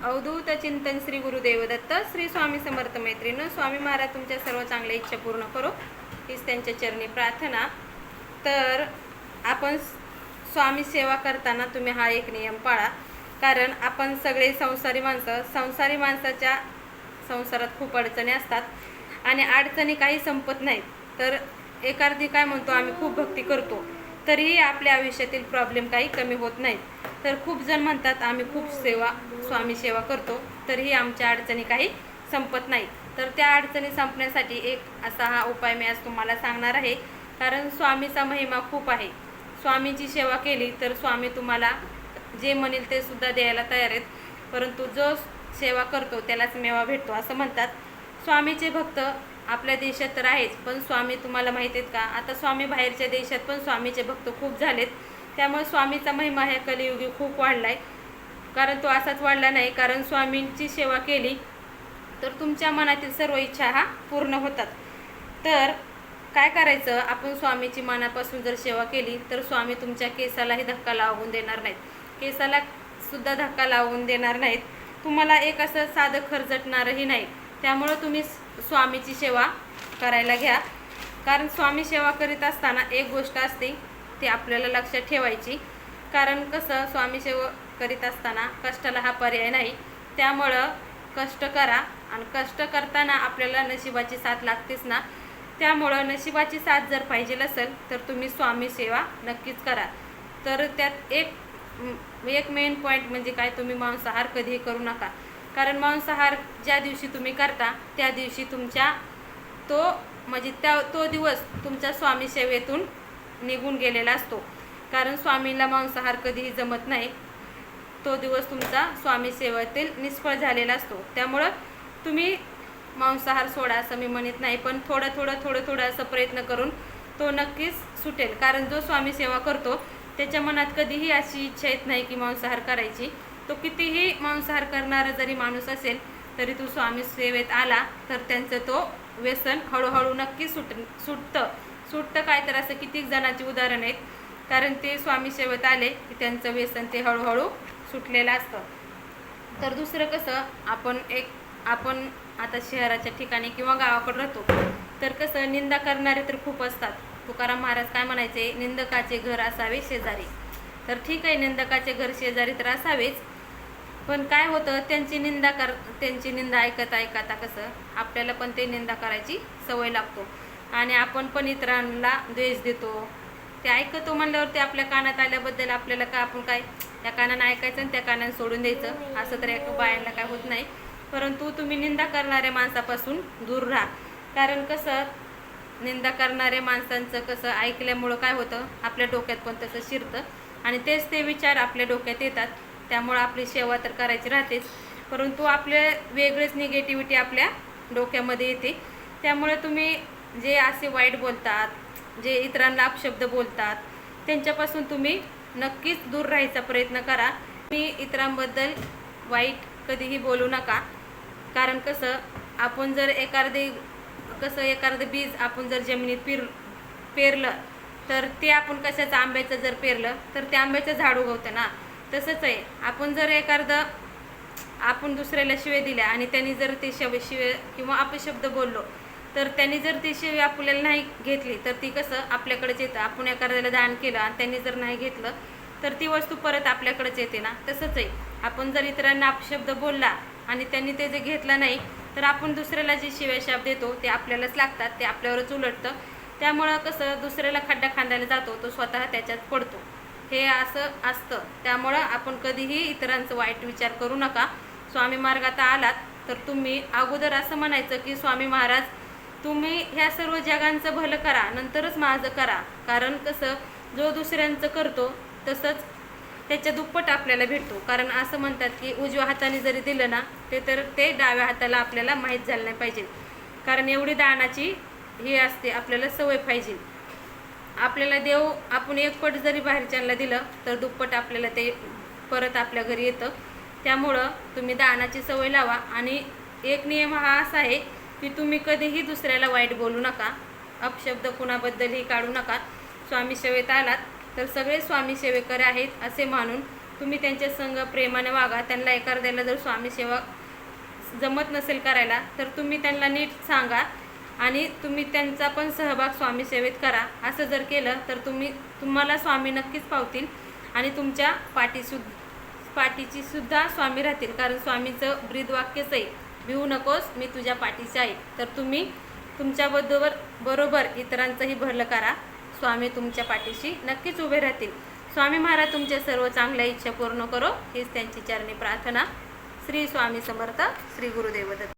अवधूत चिंतन श्री गुरुदेव दत्त श्री स्वामी समर्थ मैत्रीण स्वामी महाराज तुमच्या सर्व चांगल्या इच्छा पूर्ण करो. हीच त्यांच्या चरणी प्रार्थना. तर आपण स्वामी सेवा करताना तुम्ही हा एक नियम पाळा. कारण आपण सगळे संसारी माणसं संसारी माणसाच्या संसारात खूप अडचणी असतात आणि अडचणी काही संपत नाहीत. तर एखादी काय म्हणतो आम्ही खूप भक्ती करतो. तरीही आपल्या आयुष्यातील प्रॉब्लेम काही कमी होत नाहीत. तर खूप जण म्हणतात आम्ही खूप सेवा स्वामी सेवा करतो तरीही आमच्या अडचणी काही संपत नाहीत. तर त्या अडचणी संपण्यासाठी एक असा हा उपाय मी आज तुम्हाला सांगणार आहे. कारण स्वामीचा महिमा खूप आहे. स्वामीची सेवा केली तर स्वामी तुम्हाला जे म्हणेल ते सुद्धा द्यायला तयार आहेत. परंतु जो सेवा करतो त्यालाच मेवा भेटतो असं म्हणतात. स्वामीचे भक्त आपल्या देशात तर आहेच पण स्वामी तुम्हाला माहीत आहेत का? आता स्वामी बाहेरच्या देशात पण स्वामीचे भक्त खूप झालेत. त्यामुळे स्वामीचा महिमा ह्या कलियुगी खूप वाढला आहे कारण तो असाच वाढला नाही. कारण स्वामींची सेवा केली तर तुमच्या मनातील सर्व इच्छा हा पूर्ण होतात. तर काय करायचं? आपण स्वामीची मनापासून जर सेवा केली तर स्वामी तुमच्या केसालाही धक्का लावून देणार नाहीत. केसाला सुद्धा धक्का लावून देणार नाहीत. तुम्हाला एक असं साधं खरजटणारंही नाही. त्यामुळं तुम्ही स्वामीची सेवा करायला घ्या. कारण स्वामी सेवा करीत असताना एक गोष्ट असते ती आपल्याला लक्षात ठेवायची. कारण कसं स्वामी सेवा करीत असताना कष्टाला हा पर्याय नाही. त्यामुळं कष्ट करा आणि कष्ट करताना आपल्याला नशिबाची साथ लागतेच ना. त्यामुळं नशिबाची साथ जर पाहिजे असेल तर तुम्ही स्वामी सेवा नक्कीच करा. तर त्यात एक एक मेन पॉईंट म्हणजे काय? तुम्ही मांसाहार कधीही करू नका. कारण मांसाहार ज्या दिवशी तुम्ही करता त्या दिवशी तुमच्या तो म्हणजे त्या तो दिवस तुमच्या स्वामी सेवेतून निघून गेलेला असतो. कारण स्वामींला मांसाहार कधीही जमत नाही. तो दिवस तुमचा स्वामी सेवेतील निष्फळ झालेला असतो. त्यामुळं तुम्ही मांसाहार सोडा असं मी म्हणत नाही पण थोडं थोडं थोडं थोडं असं प्रयत्न करून तो नक्कीच सुटेल. कारण जो स्वामी सेवा करतो त्याच्या मनात कधीही अशी इच्छा येत नाही की मांसाहार करायची. तो कितीही मांसाहार करणारा जरी माणूस असेल तरी तो स्वामी सेवेत आला तर त्यांचं तो व्यसन हळूहळू नक्की सुट सुटतं. सुटतं काय तर असं कितीक जणांची उदाहरण आहेत. कारण ते स्वामी सेवेत आले की त्यांचं व्यसन ते हळूहळू सुटलेलं असतं. तर दुसरं कसं आपण एक आपण आता शहराच्या ठिकाणी किंवा गावाकडे राहतो तर कसं निंदा करणारे तर खूप असतात. तुकाराम महाराज काय म्हणायचे निंदकाचे घर असावे शेजारी. तर ठीक आहे निंदकाचे घर शेजारी तर असावेच. पण काय होतं त्यांची निंदा कर त्यांची निंदा ऐकत ऐकता कसं आपल्याला पण ते निंदा करायची सवय लागतो. आणि आपण पण इतरांना द्वेष देतो. ते ऐकतो म्हणल्यावर ते आपल्या कानात आल्याबद्दल आपल्याला का आपण काय त्या कानानं ऐकायचं आणि त्या कानानं सोडून द्यायचं. असं तर एका बायांना काय होत नाही. परंतु तुम्ही निंदा करणाऱ्या माणसापासून दूर राहा. कारण कसं निंदा करणाऱ्या माणसांचं कसं ऐकल्यामुळं काय होतं? आपल्या डोक्यात पण तसं शिरतं. आणि तेच ते विचार आपल्या डोक्यात येतात. त्यामुळं आपली सेवा तर करायची राहतेच. परंतु आपले वेगळेच निगेटिव्हिटी आपल्या डोक्यामध्ये येते. त्यामुळे तुम्ही जे असे वाईट बोलतात जे इतरांना अपशब्द बोलतात त्यांच्यापासून तुम्ही नक्कीच दूर राहायचा प्रयत्न करा. मी इतरांबद्दल वाईट कधीही बोलू नका. कारण कसं आपण जर एखादे कसं एखादं बीज आपण जर जमिनीत पेर पेरलं तर ते आपण कशाचं आंब्याचं जर पेरलं तर ते आंब्याचं झाड उगवतं ना. तसंच आहे. आपण जर एखादं आपण दुसऱ्याला शिवे दिल्या आणि त्यांनी जर ते शव शिवे किंवा अपशब्द बोललो तर त्यांनी जर ती शेवी आपल्याला नाही घेतली तर ती कसं आपल्याकडेच येतं. आपण एखाद्याला दान केलं आणि त्यांनी जर नाही घेतलं तर ती वस्तू परत आपल्याकडेच येते ना. तसंच आहे. आपण जर इतरांना अपशब्द बोलला आणि त्यांनी ते जे घेतलं नाही तर आपण दुसऱ्याला जे शिव्याशाप देतो ते आपल्यालाच लागतात. ते आपल्यावरच उलटतं. त्यामुळं कसं दुसऱ्याला खड्डा खांदायला जातो तो स्वतः त्याच्यात पडतो. हे असं असतं. त्यामुळं आपण कधीही इतरांचं वाईट विचार करू नका. स्वामी मार्गात आलात तर तुम्ही अगोदर असं म्हणायचं की स्वामी महाराज तुम्ही ह्या सर्व जगांचं भलं करा नंतरच माझं करा. कारण कसं जो दुसऱ्यांचं करतो तसंच त्याच्या दुप्पट आपल्याला भेटतो. कारण असं म्हणतात की उजव्या हाताने जरी दिलं ना ते तर ते डाव्या हाताला आपल्याला माहीत झालं नाही पाहिजे. कारण एवढी दानाची ही असते आपल्याला सवय पाहिजे. आपल्याला देव आपण एक पट जरी बाहेरच्यांना दिलं तर दुप्पट आपल्याला ते परत आपल्या घरी येतं. त्यामुळं तुम्ही दानाची सवय लावा. आणि एक नियम हा असा आहे की तुम्ही कधीही दुसऱ्याला वाईट बोलू नका अपशब्द कुणाबद्दलही काढू नका. स्वामी सेवेत आलात तर सगळे स्वामी सेवेकरी आहेत असे मानून तुम्ही त्यांच्या संग प्रेमाने वागा. त्यांना एखाद्याला जर स्वामी सेवा जमत नसेल करायला तर तुम्ही त्यांना नीट सांगा आणि तुम्ही त्यांचा पण सहभाग स्वामी सेवेत करा. असं जर केलं तर तुम्ही तुम्हाला स्वामी नक्कीच पावतील आणि तुमच्या पाठीसुद्ध पाठीची सुद्धा स्वामी राहतील. कारण स्वामीचं ब्रीद वाक्यच आहे भिवू नकोस मी तुझ्या पाठीशी आहे. तर तुम्ही तुमच्याबरोबर बरोबर इतरांचंही भलं करा. स्वामी तुमच्या पाठीशी नक्कीच उभे राहतील. स्वामी महाराज तुमच्या सर्व चांगल्या इच्छा पूर्ण करो. हीच त्यांची चरणी प्रार्थना. श्री स्वामी समर्थ श्री गुरुदेवदत्त